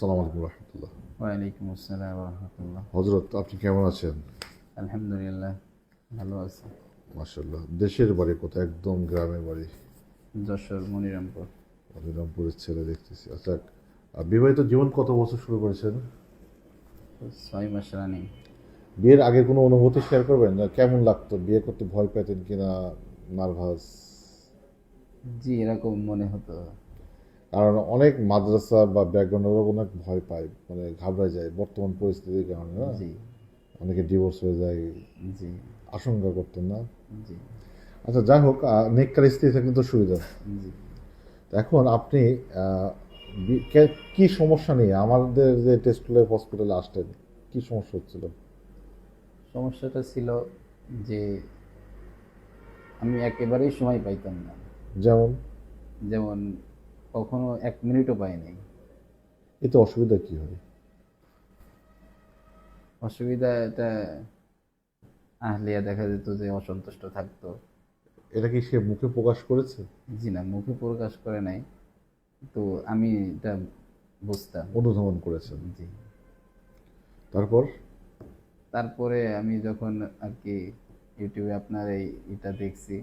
সালাম আলাইকুম রহমতুল্লাহ। ওয়ালাইকুম আসসালাম রহমতুল্লাহ। হজরত আপনি কেমন আছেন? আলহামদুলিল্লাহ ভালো আছি। মার্শাল্লাহ দেশের বাড়ি কোথায়? একদম গ্রামের বাড়ি। যশোর মনিরামপুর। মনিরামপুরের ছেলে দেখতেছি। আচ্ছা বিবাহিত জীবন কত বছর শুরু করেছেন? ছয় মাস রানিং বিয়ের আগে কোনো অনুভূতি শেয়ার করবেন? না কেমন লাগতো? বিয়ে করতে ভয় পেতেন কিনা? নার্ভাস জি এরকম মনে হতো। কারণ অনেক মাদ্রাসা বা ব্যাকগ্রাউন্ডের অনেক ভয় পায় মানে ঘাবড়ায় যায় বর্তমান পরিস্থিতির কারণে না অনেকে ডিভোর্স হয়ে যায় জি। আশঙ্কা করতেন না। জি। আচ্ছা যাই হোক নেককার স্ত্রী থাকলে তো সুবিধা। এখন আপনি কি সমস্যা নিয়ে আমাদের যে টেস্টগুলো হসপিটালে আসতেন কি সমস্যা হচ্ছিল? সমস্যাটা ছিল যে আমি একেবারেই সময় পাইতাম না। যেমন? যেমন কখনো এক মিনিটও পাইনি এতে অসুবিধা কি হয় অসুবিধা এটা আহলিয়া দেখা যেত যে অসন্তুষ্ট থাকতো। এটা কি সে মুখে প্রকাশ করেছে? জি না মুখে প্রকাশ করে নাই। তো আমি এটা বুঝতাম। অনুধাবন করেছেন জি। তারপর? তারপরে আমি যখন আর কি ইউটিউবে আপনার এই এটা দেখছি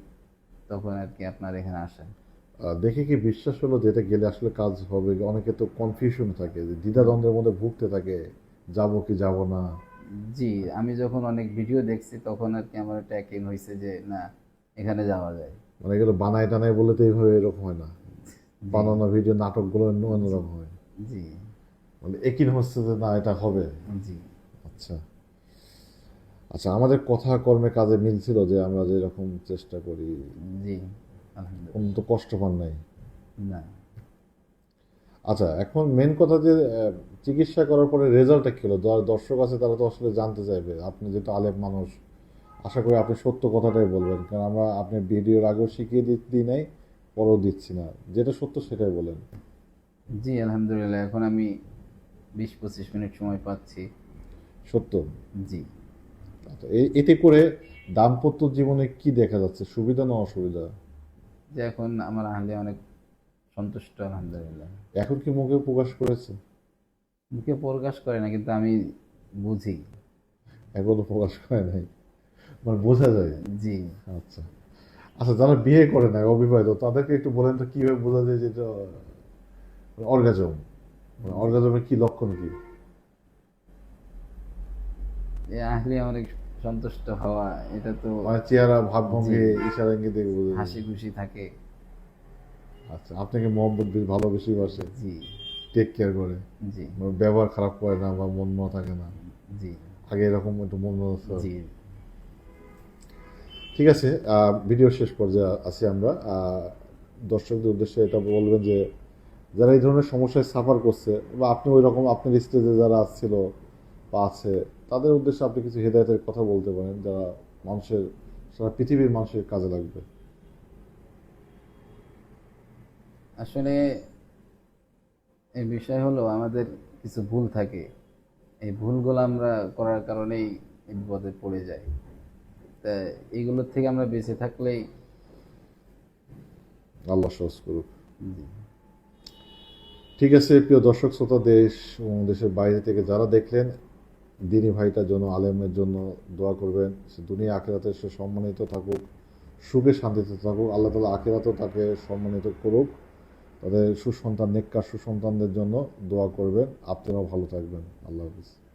তখন আর কি আপনার এখানে আসা। আহ, দেখে কি বিশ্বাস হলো যে এটা গেলে আসলে কাজ হবে? অনেকে তো কনফিউশন থাকে যে দ্বিধাদ্বন্দ্বের মধ্যে ভুগতে থাকে যাব কি যাব না? জি আমি যখন অনেক ভিডিও দেখছি তখন আর কি আমার একটা একই হয়েছে যে না এখানে যাওয়া যায়। মানে এগুলো বানায় টানায় বলে তো এইভাবে এরকম হয় না। বানানো ভিডিও নাটকগুলো অন্য অন্যরকম হয়। জি। মানে একই হচ্ছে যে না এটা হবে। জি। আচ্ছা। আচ্ছা আমাদের কথা কর্মে কাজে মিল ছিল যে আমরা যেরকম চেষ্টা করি। জি। কোনো তো কষ্ট পান নাই। না। আচ্ছা এখন মেন কথা যে চিকিৎসা করার পরে রেজাল্টটা কি হলো? দর্শক আছে তারা তো আসলে জানতে চাইবে। আপনি যেহেতু আলেম মানুষ আশা করি আপনি সত্য কথাটাই বলবেন। কারণ আমরা আপনি ভিডিওর আগেও শিখিয়ে দিই নাই পরেও দিচ্ছি না। যেটা সত্য সেটাই বলেন। জি আলহামদুলিল্লাহ। এখন আমি বিশ পঁচিশ মিনিট সময় পাচ্ছি। সত্য? জি। আচ্ছা এতে করে দাম্পত্য জীবনে কি দেখা যাচ্ছে? সুবিধা না অসুবিধা? যে এখন আমার আহলিয়া অনেক সন্তুষ্ট আলহামদুলিল্লাহ। এখন কি মুখে প্রকাশ করেছে? মুখে প্রকাশ করে না কিন্তু আমি বুঝি। এখনও প্রকাশ করে নাই। মানে বোঝা যায়। জি। আচ্ছা। আচ্ছা যারা বিয়ে করে না অবিবাহিত তাদেরকে একটু বলেন তো কীভাবে বোঝা যায় যে এটা অর্গাজম? অর্গাজমের কি লক্ষণ কি? এই আহলিয়া অনেক সন্তুষ্ট হওয়া এটা তো মানে চেহারা ভাবভঙ্গি ইশারা ইঙ্গিত দেখে বোঝা হাসি খুশি থাকে। আচ্ছা আপনাকে মোহাম্মদ বেশ ভালো বেশি বাসে। জি। টেক কেয়ার করে। জি। মানে ব্যবহার খারাপ করে না বা মন মন থাকে না। জি। আগে এরকম একটু মন মন জি। ঠিক আছে ভিডিও শেষ পর্যায়ে আছি আমরা। দর্শকদের উদ্দেশ্যে এটা বলবেন যে যারা এই ধরনের সমস্যায় সাফার করছে বা আপনি ওই রকম আপনার স্টেজে যারা ছিল বা আছে তাদের উদ্দেশ্যে আপনি কিছু হেদায়তের কথা বলতে পারেন যারা মানুষের সারা পৃথিবীর মানুষের কাজে লাগবে। আসলে এই বিষয় হলো আমাদের কিছু ভুল থাকে। এই ভুলগুলো আমরা করার কারণেই এই বিপদে পড়ে যাই। তা এইগুলোর থেকে আমরা বেঁচে থাকলেই আল্লাহ সহজ করুক। ঠিক আছে প্রিয় দর্শক শ্রোতা দেশ এবং দেশের বাইরে থেকে যারা দেখলেন দিনী ভাইটার জন্য আলেমের জন্য দোয়া করবেন, সে দুনিয়া আখেরাতে সে সম্মানিত থাকুক, সুখে শান্তিতে থাকুক, আল্লাহ তালা আখেরাতেও তাকে সম্মানিত করুক, তাদের সুসন্তান, নেককার সুসন্তানদের জন্য দোয়া করবেন। আপনারাও ভালো থাকবেন। আল্লাহ হাফিজ।